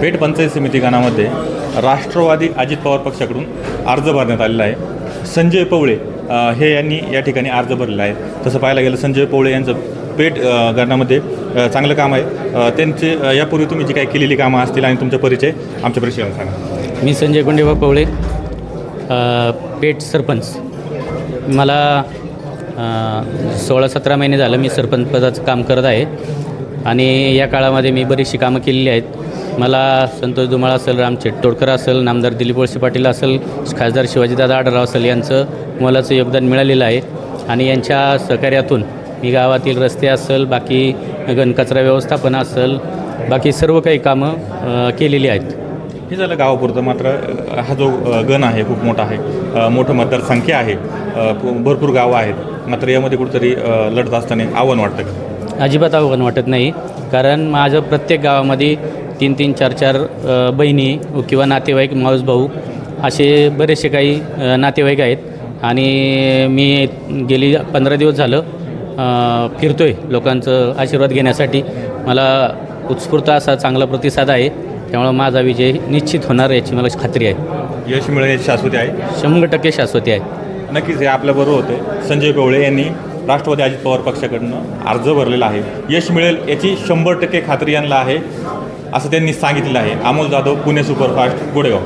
पेठ पंचायत समिती गणामध्ये राष्ट्रवादी अजित पवार पक्षाकडून अर्ज भरण्यात आलेला आहे. संजय पवळे हे यांनी या ठिकाणी अर्ज भरलेला आहे. तसं पाहायला गेलं संजय पवळे यांचं पेठ अ, गणामध्ये चांगलं काम आहे. त्यांचे यापूर्वी तुम्ही जी काही केलेली कामं असतील आणि तुमचा परिचय आमच्या परिचयाला सांगा. मी संजय गुंडेबा पवळे पेठ सरपंच. मला सोळा सतरा महिने झालं मी सरपंच पदाचं काम करत आहे. आणि या काळामध्ये मी बरीचशी कामं केलेली आहेत. मला संतोष दुमाळ असेल राम चेट्टोडकर असेल नामदार दिलीप वळसे पाटील असेल खासदार शिवाजीदादा आढळराव असेल यांचं मोलाचं योगदान मिळालेलं आहे. आणि यांच्या सहकार्यातून मी गावातील रस्ते असेल बाकी घनकचरा व्यवस्थापन असेल बाकी सर्व काही कामं केलेली आहेत. हे झालं गावापुरतं मात्र हा जो गण आहे खूप मोठा आहे. मोठं मतदारसंख्या आहे. भरपूर गावं आहेत. मात्र यामध्ये कुठेतरी लढत असताना आव्हान वाटतं का? अजिबात आव्हान वाटत नाही. कारण माझं प्रत्येक गावामध्ये तीन तीन चार चार बहिणी किंवा नातेवाईक माऊस भाऊ असे बरेचसे काही नातेवाईक आहेत. आणि मी गेली पंधरा दिवस झालं अ, फिरतोय लोकांचं आशीर्वाद घेण्यासाठी. मला उत्स्फूर्त असा चांगला प्रतिसाद आहे. त्यामुळं माझा विजय निश्चित होणार याची मला खात्री आहे. यश मिळण्याची शाश्वती आहे. शंभर टक्के शाश्वती आहे. नक्कीच हे आपल्याबरोबर होते. संजय पवळे यांनी राष्ट्रवादी अजित पवार पक्षाकडनं अर्ज भरलेला आहे. यश मिळेल याची शंभर टक्के खात्री यांना आहे. असं त्यांनी सांगितलेलं आहे. अमोल जाधव पुणे सुपरफास्ट गोडेगाव.